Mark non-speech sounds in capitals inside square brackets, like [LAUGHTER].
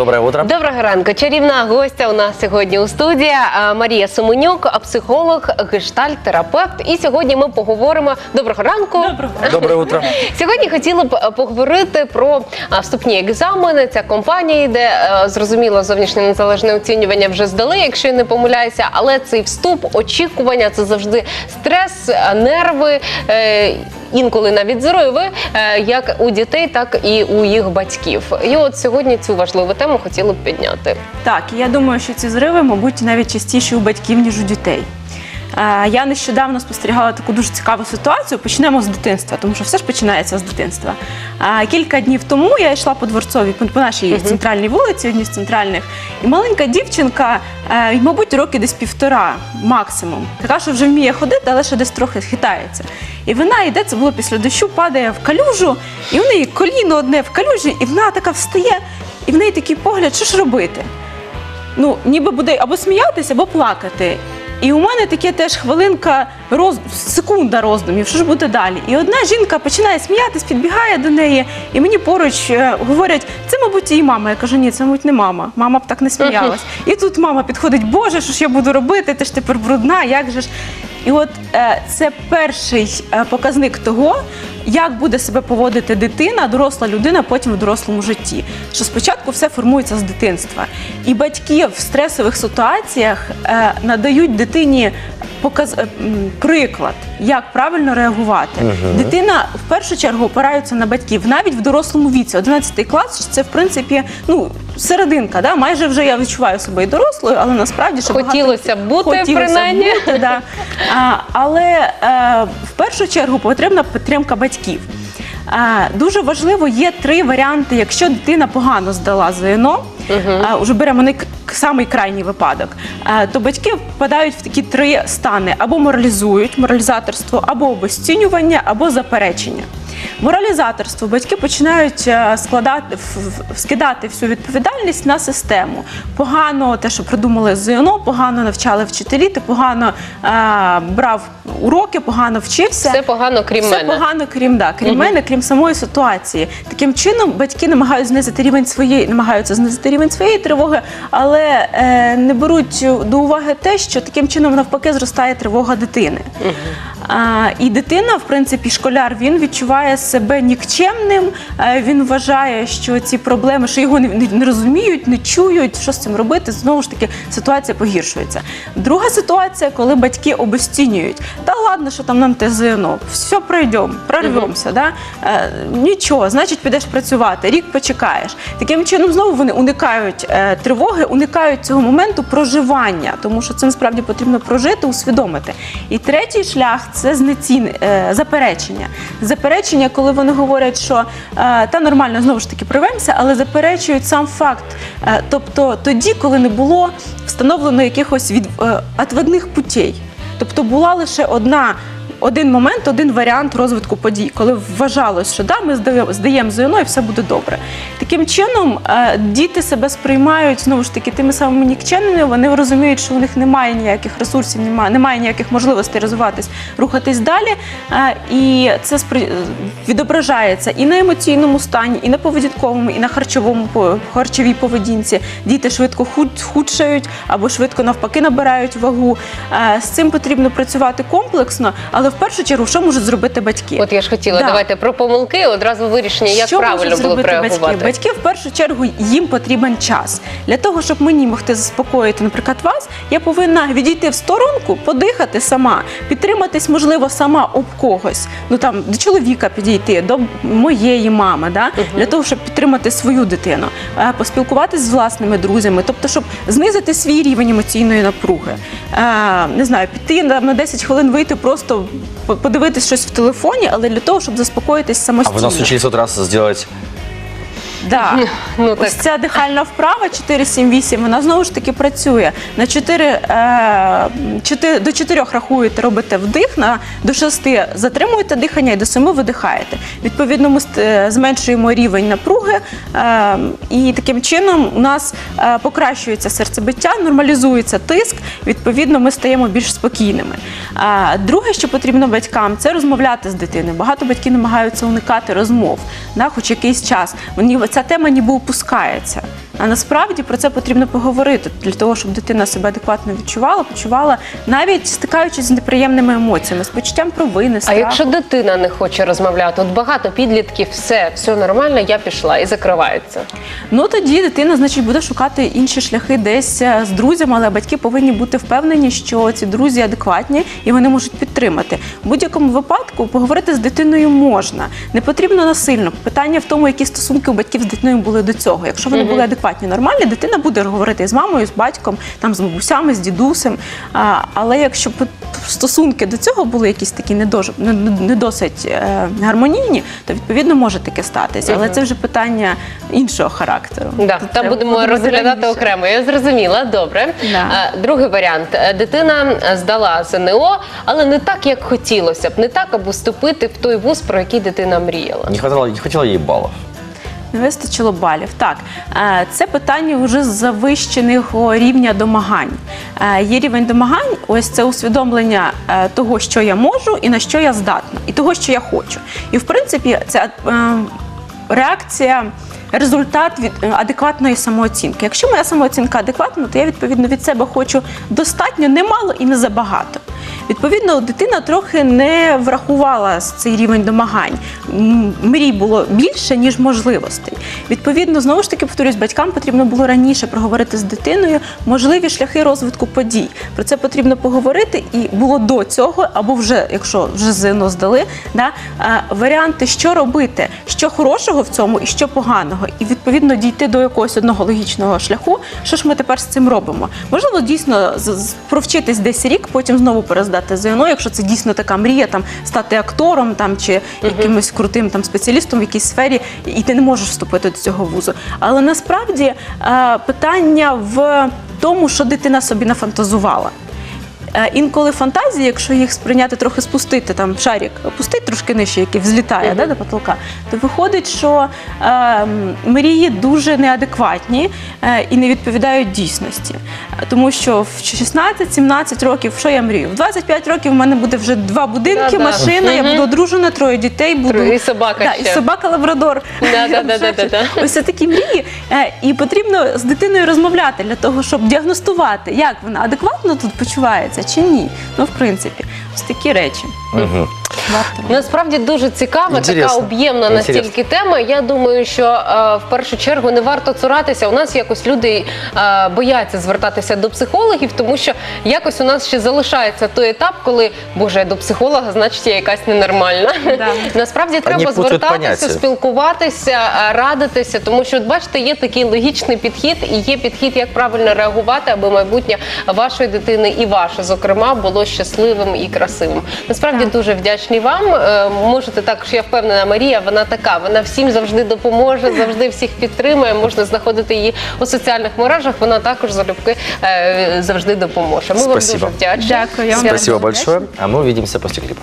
Доброе утро. Доброго ранку. Чарівна гостя у нас сьогодні у студії а, Марія Сумонюк, психолог, гештальт-терапевт. І сьогодні ми поговоримо. Доброго ранку. Доброго. Доброе утро. Сьогодні хотіли б поговорити про а, вступні екзамени. Ця компанія йде зрозуміло, зовнішнє незалежне оцінювання вже здали, якщо я не помиляюся. Але цей вступ, очікування це завжди стрес, нерви. е, Інколи навіть зриви, е, як у дітей, так і у їх батьків. І от сьогодні цю важливу тему хотіли б підняти. Так, я думаю, що ці зриви, мабуть, навіть частіші у батьків, ніж у дітей. Е, Я нещодавно спостерігала таку дуже цікаву ситуацію. Почнемо з дитинства, тому що все ж починається з дитинства. Е, Кілька днів тому я йшла по дворцовій, по- нашій центральній вулиці, одній з центральних, і маленька дівчинка, е, мабуть, роки десь півтора максимум. Така, що вже вміє ходити, але ще десь трохи хитається. І вона йде, це було після дощу, падає в калюжу, і у неї коліно одне в калюжі, і вона така встає, і в неї такий погляд, що ж робити? ну, ніби буде або сміятися, або плакати. І у мене таке теж хвилинка, роз... секунда роздумів, що ж буде далі. І одна жінка починає сміятись, підбігає до неї, і мені поруч е, говорять, це, мабуть, її мама. Я кажу, ні, це, мабуть, не мама. Мама б так не сміялась. І тут мама підходить, Боже, що ж я буду робити? Ти ж тепер брудна, як же ж? І от е, це перший е, показник того, як буде себе поводити дитина, доросла людина потім в дорослому житті. Що спочатку все формується з дитинства. І батьки в стресових ситуаціях е, надають дитині показ... е, м, приклад, як правильно реагувати. Дитина в першу чергу опирається на батьків, навіть в дорослому віці. 11 клас це в принципі ну, серединка. Да? Майже вже я відчуваю себе і дорослою, але насправді ще багато- Хотілося б бути, Хотілося б принаймні. бути, да. а, але е, першу чергу потрібна підтримка батьків. Дуже важливо є три варіанти, якщо дитина погано здала ЗНО, а, вже беремо не самий крайній випадок, то батьки впадають в такі три стани: або моралізують моралізаторство, або обесцінювання, або заперечення. Моралізаторство батьки починають е, складати скидати всю відповідальність на систему. Погано те, що придумали ЗНО, погано навчали вчителі, ти погано е, брав уроки, погано вчився. Все погано, крім Все мене. погано, крім да, крім мене, крім самої ситуації. Таким чином, батьки намагаються знизити рівень своєї, намагаються знизити рівень своєї тривоги, але е, не беруть до уваги те, що таким чином навпаки зростає тривога дитини. А, і дитина, в принципі, школяр, він відчуває себе нікчемним. е, Він вважає, що ці проблеми, що його не, розуміють, не чують, що з цим робити. Знову ж таки, ситуація погіршується. Друга ситуація, коли батьки обесцінюють. Та ладно, що там нам те ЗНО, все пройдемо, прорвемося. Да? Е, нічого, значить, підеш працювати, рік почекаєш. Таким чином, знову вони уникають е, тривоги, уникають цього моменту проживання, тому що це насправді потрібно прожити, усвідомити. І третій шлях це знецін... е, заперечення. Заперечення, коли вони говорять, що е, та нормально знову ж таки провемося, але заперечують сам факт. Е, тобто тоді, коли не було встановлено якихось від е, путей. Тобто була лише одна. Один момент, один варіант розвитку подій, коли вважалось, що да, ми здаємо, ЗНО і все буде добре. Таким чином, е, діти себе сприймають знову ж таки тими самими нікчемними. Вони розуміють, що у них немає ніяких ресурсів, немає, немає ніяких можливостей розвиватись, рухатись далі. Е, і це спри... відображається і на емоційному стані, і на поведінковому, і на харчовому харчовій поведінці. Діти швидко худшають або швидко навпаки набирають вагу. Е, З цим потрібно працювати комплексно, але в першу чергу, що можуть зробити батьки? От я ж хотіла, Да. давайте про помилки, одразу вирішення, як Що правильно було зробити реагувати. батьки? Батьки в першу чергу їм потрібен час для того, щоб мені могти заспокоїти, наприклад, вас. Я повинна відійти в сторонку, подихати сама, підтриматись, можливо, сама об когось. Ну там до чоловіка підійти, до моєї мами, да? для того, щоб підтримати свою дитину, е, поспілкуватись з власними друзями, тобто, щоб знизити свій рівень емоційної напруги. Е, Не знаю, піти на на 10 хвилин вийти, просто подивитись щось в телефоні, але для того, щоб заспокоїтись А самостійно. вы нас учились вот раз сделать Да. Ну, так. Ось ця дихальна вправа 4-7-8, вона знову ж таки працює. На 4, е, 4, до 4 рахуєте, робите вдих, на, до 6 затримуєте дихання і до 7 видихаєте. Відповідно, ми е, зменшуємо рівень напруги, е, і таким чином у нас е, покращується серцебиття, нормалізується тиск, відповідно, ми стаємо більш спокійними. Друге, що потрібно батькам, це розмовляти з дитиною. Багато батьків намагаються уникати розмов, да, хоч якийсь час. Вони, ця тема ніби опускається. А насправді про це потрібно поговорити для того, щоб дитина себе адекватно відчувала, почувала, навіть стикаючись з неприємними емоціями, з почуттям провини, А якщо дитина не хоче розмовляти, от багато підлітків, все, все нормально, я пішла і закривається. Ну тоді дитина, значить, буде шукати інші шляхи десь е, з друзями, але батьки повинні бути впевнені, що ці друзі адекватні і вони можуть підтримати. В будь-якому випадку поговорити з дитиною можна. Не потрібно насильно. Питання в тому, які стосунки у батьків з дитиною були до цього. Якщо вони були адекватні, нормальні, дитина буде говорити з мамою, з батьком, там з бабусями, з дідусем. А, але якщо п- стосунки до цього були якісь такі не, дож- не, не- не досить е, гармонійні, то відповідно може таке статися. Але це вже питання іншого характеру. Да, Тут там треба будемо розглядати раніше. окремо. Я зрозуміла. Добре. Да. Е, Другий варіант. Е, Дитина здала ЗНО, але не так, як хотілося б, не так, аби вступити в той вуз, про який дитина мріяла. Не хватало, не хватило ей баллов. Не вистачило балів. Так, е, це питання вже завищеного рівня домагань. Е, Є рівень домагань, ось це усвідомлення е, того, що я можу і на що я здатна, і того, що я хочу. І в принципі, це реакція. Результат від адекватної самооцінки. Якщо моя самооцінка адекватна, то я відповідно від себе хочу достатньо, немало і не забагато. Відповідно, дитина трохи не врахувала цей рівень домагань. Мрій було більше, ніж можливостей. Відповідно, знову ж таки повторюсь, батькам потрібно було раніше проговорити з дитиною можливі шляхи розвитку подій. Про це потрібно поговорити, і було до цього, або вже, якщо вже ЗНО здали, да, е, варіанти, що робити, що хорошого в цьому і що поганого, і відповідно дійти до якогось одного логічного шляху. Що ж ми тепер з цим робимо? Можливо, дійсно провчитись десь рік, потім знову перездати ЗНО, якщо це дійсно така мрія, там стати актором там чи якимось крутим там спеціалістом в якійсь сфері, і ти не можеш вступити до цього вузу. Але насправді е, питання в тому, що дитина собі нафантазувала. Е, Інколи фантазії, якщо їх сприйняти трохи спустити, там шарик опустити трошки нижче, який взлітає да, до потолка, то виходить, що е, мрії дуже неадекватні е, і не відповідають дійсності. Тому що в 16-17 років, що я мрію? В 25 років в мене буде вже два будинки, машина, я буду одружена, троє дітей, буду і собака да, ще. і собака лабрадор. [LAUGHS] Ось це такі мрії. Е, І потрібно з дитиною розмовляти для того, щоб діагностувати, як вона адекватно тут почувається чи ні. Ну, в принципі, ось такі речі. Мгм. Насправді дуже цікава, така об'ємна настільки тема. Я думаю, що е, в першу чергу не варто цуратися. У нас якось люди е, бояться звертатися до психологів, тому що якось у нас ще залишається той етап, коли боже, я до психолога, значить я якась ненормальна. Да. [LAUGHS] Насправді треба звертатися, поняття. спілкуватися, е, радитися, тому що от бачите, є такий логічний підхід, і є підхід, як правильно реагувати, аби майбутнє вашої дитини і ваше, зокрема, було щасливим і красивим. Насправді Так. дуже вдячні вам. Е, Можете також, я впевнена, Марія, вона така. Вона всім завжди допоможе, завжди всіх підтримує. Можна знаходити її у соціальних мережах. Вона також залюбки е, завжди допоможе. Ми Спасибо. вам дуже вдячні. Дякую. Спасибо большое. А мы увидимся после клипа.